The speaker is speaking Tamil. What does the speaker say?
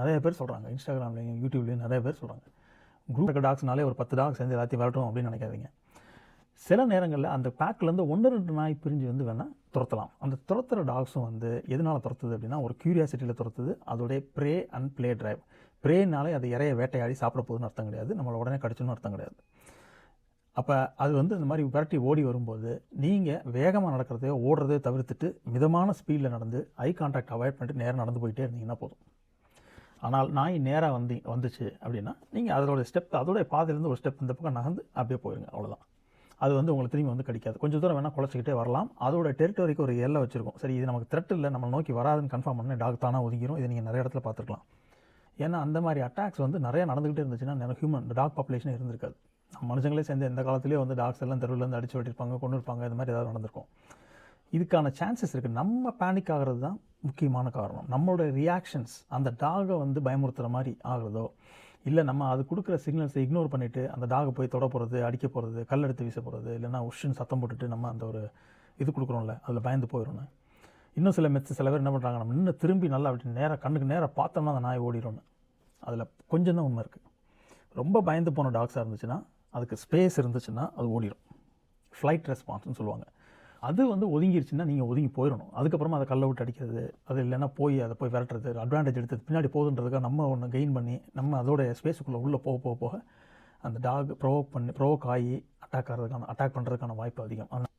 நிறைய பேர் சொல்கிறாங்க இன்ஸ்டாகிராம்லேயும் யூடியூப்லேயும் நிறைய பேர் சொல்கிறாங்க குரூப் டாக்ஸ்னாலே ஒரு பத்து டாக்ஸ் சேர்ந்து எல்லாத்தையும் விரட்டும் அப்படின்னு நினைக்காதீங்க. சில நேரங்களில் அந்த பேக்லேருந்து ஒன்று ரெண்டு நாய் பிரிஞ்சு வந்து வேணால் துரத்தலாம். அந்த துரத்துகிற டாக்ஸும் வந்து எதனால் துரத்துது அப்படின்னா ஒரு க்யூரியாசிட்டியில் துரத்துது. அதோடைய ப்ரே அண்ட் ப்ளே ட்ரைவ் ப்ரேனாலே அது இறைய வேட்டையாடி சாப்பிட போகுதுன்னு அர்த்தம் கிடையாது. நம்மளை உடனே கடிச்சுன்னு அர்த்தம் கிடையாது. அப்போ அது வந்து இந்த மாதிரி விரட்டி ஓடி வரும்போது நீங்கள் வேகமாக நடக்கிறதையோ ஓடுறதையோ தவிர்த்துட்டு மிதமான ஸ்பீடில் நடந்து ஐ கான்டாக்ட் அவாய்ட் பண்ணிட்டு நேரம் நடந்து போயிட்டே இருந்தீங்கன்னா போதும். ஆனால் நாய் நேராக வந்து வந்துச்சு அப்படின்னா நீங்கள் அதோட ஸ்டெப் அதோடைய பாதையிலேருந்து ஒரு ஸ்டெப் இந்த பக்கம் நகர்ந்து அப்படியே போயிருங்க அவ்வளோதான் அது வந்து உங்களுக்கு திரும்பி வந்து கிடைக்காது. கொஞ்சம் தூரம் வேணால் குழச்சிக்கிட்டே வரலாம். அதோட டெரிட்டரிக்கு ஒரு எல்லை வச்சுருக்கோம். சரி இது நமக்கு த்ரெட் இல்லை நம்ம நோக்கி வராதுன்னு கன்ஃபார்ம் பண்ணி டாக் தானாக ஒதுங்கிரும். இதை நீங்கள் நிறைய இடத்துல பார்த்துருக்கலாம். ஏன்னா அந்த மாதிரி அட்டாக்ஸ் வந்து நிறைய நடந்துகிட்டே இருந்துச்சுன்னா நிறைய ஹியூமன் டாக் பாப்புலேஷன் இருந்திருக்காது. நம்ம மனுஷங்களே சேர்ந்து எந்த காலத்துலேயே வந்து டாக்ஸ் எல்லாம் தெருவிலேருந்து அடிச்சு வெட்டிருப்பாங்க கொண்டு இருப்பாங்க இந்த மாதிரி ஏதாவது நடந்திருக்கும். இதுக்கான சான்சஸ் இருக்குது நம்ம பேனிக் ஆகிறது தான் முக்கியமான காரணம். நம்மளோட ரியாக்ஷன்ஸ் அந்த டாகை வந்து பயமுறுத்துகிற மாதிரி ஆகிறதோ இல்லை நம்ம அது கொடுக்குற சிக்னல்ஸை இக்னோர் பண்ணிவிட்டு அந்த டாகை போய் தொட போகிறது அடிக்க போகிறது கல் எடுத்து வீச போகிறது இல்லைன்னா உஷன் சத்தம் போட்டுட்டு நம்ம அந்த ஒரு இது கொடுக்குறோம்ல அதில் பயந்து போயிடணும் இன்னும் சில மெச்சு சில பேர் என்ன பண்ணுறாங்க நம்ம நின்று திரும்பி நல்லா அப்படி நேராக கண்ணுக்கு நேராக பார்த்தோம்னா அந்த நாய் ஓடிடும்னு. அதில் கொஞ்சம் தான் உண்மை இருக்குது ரொம்ப பயந்து போன டாக்ஸாக இருந்துச்சுன்னா அதுக்கு ஸ்பேஸ் இருந்துச்சுன்னா அது ஓடிடும். ஃப்ளைட் ரெஸ்பான்ஸ்னு சொல்லுவாங்க. அது வந்து ஒதுங்கிருச்சுன்னா நீங்கள் ஒதுங்கி போயிடணும். அதுக்கப்புறமா அதை கல்லை விட்டு அடிக்கிறது அது இல்லைன்னா போய் அதை போய் விரட்டுறது அட்வான்டேஜ் எடுத்து பின்னாடி போகுதுன்றதுக்காக நம்ம ஒன்று கெயின் பண்ணி நம்ம அதோட ஸ்பேஸுக்குள்ளே உள்ளே போக போக போக அந்த டாக் ப்ரோவோக் பண்ணி ப்ரோவோக் ஆகி அட்டாக் ஆகிறதுக்கான அட்டாக் பண்ணுறதுக்கான வாய்ப்பு அதிகம். அதனால